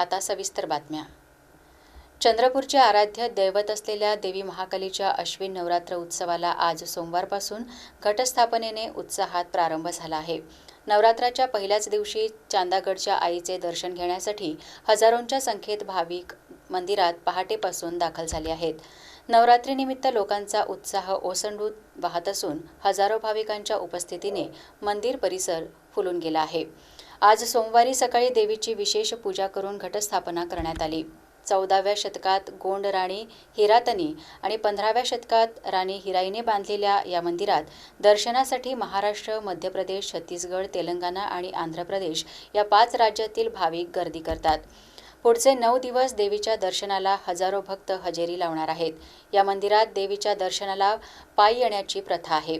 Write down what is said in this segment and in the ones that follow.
आता सविस्तर बातम्या. चंद्रपूरचे आराध्य दैवत असलेल्या देवी महाकालीच्या अश्विन नवरात्र उत्सवाला आज सोमवारपासून घटस्थापनेने उत्साहात प्रारंभ झाला आहे. नवरात्राच्या पहिल्याच दिवशी चांदागडच्या आईचे दर्शन घेण्यासाठी हजारोंच्या संख्येत भाविक मंदिरात पहाटेपासून दाखल झाले आहेत. नवरात्रीनिमित्त लोकांचा उत्साह ओसंडून वाहत असून हजारो भाविकांच्या उपस्थितीने मंदिर परिसर फुलून गेला आहे. आज सोमवारी सकाळी देवीची विशेष पूजा करून घटस्थापना करण्यात आली. चौदाव्या शतकात गोंड राणी हिरातनी आणि पंधराव्या शतकात राणी हिराईने बांधलेल्या या मंदिरात दर्शनासाठी महाराष्ट्र मध्य प्रदेश छत्तीसगड तेलंगणा आणि आंध्र प्रदेश या पाच राज्यातील भाविक गर्दी करतात. पुढचे नऊ दिवस देवीच्या दर्शनाला हजारो भक्त हजेरी लावणार आहेत. या मंदिरात देवीच्या दर्शनाला पायी येण्याची प्रथा आहे.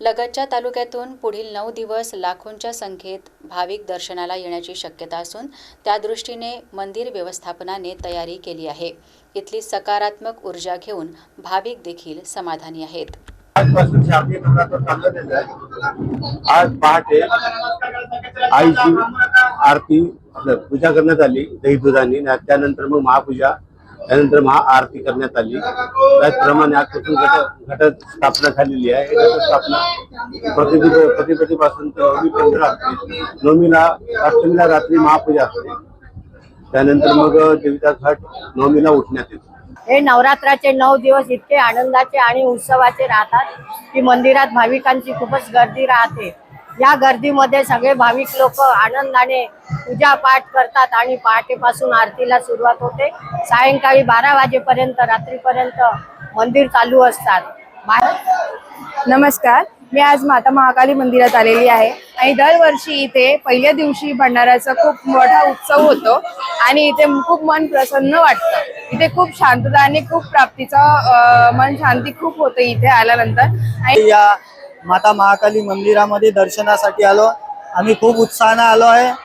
लगतच्या तालुक्यातून पुढील नऊ दिवस लाखोंच्या संख्येत भाविक दर्शनाला येण्याची शक्यता असून त्या दृष्टीने मंदिर व्यवस्थापनाने तयारी केली आहे. इथली सकारात्मक ऊर्जा घेऊन भाविक देखील समाधानी आहेत. आज पहाटे आईची आरती आपलं पूजा करण्यात आली दही दुधाने त्यानंतर मग महापूजा त्यानंतर महाआरती करण्यात आली. त्याचप्रमाणे आजपासून घट घट स्थापना झालेली आहे. घटस्थापना प्रतिपदी प्रतिपदीपासून तर नवमीपर्यंत नवमीला अष्टमीला रात्री महापूजा असते. त्यानंतर मग देवीचा घट नवमीला उठण्यात येतो. हे नवरात्राचे नऊ दिवस इतके आनंदाचे आणि उत्सवाचे राहतात की मंदिरात भाविकांची खूपच गर्दी राहते. या गर्दीमध्ये सगळे भाविक लोक आनंदाने पूजा पाठ करतात आणि पहाटेपासून आरतीला सुरुवात होते. सायंकाळी बारा वाजेपर्यंत रात्रीपर्यंत मंदिर चालू असतात. नमस्कार. मी आज माता महाकाली मंदिरात आलेली आहे. आणि दरवर्षी इथे पहिल्या दिवशी भंडाऱ्याचा खूप मोठा उत्सव होतो आणि इथे खूप मन प्रसन्न वाटतं. इथे खूप शांतता आणि खूप प्राप्तीचा मन शांती खूप होते इथे आल्यानंतर. आणि या माता महाकाली मंदिरामध्ये दर्शनासाठी आलो. आम्ही खूप उत्साहानं आलो आहे.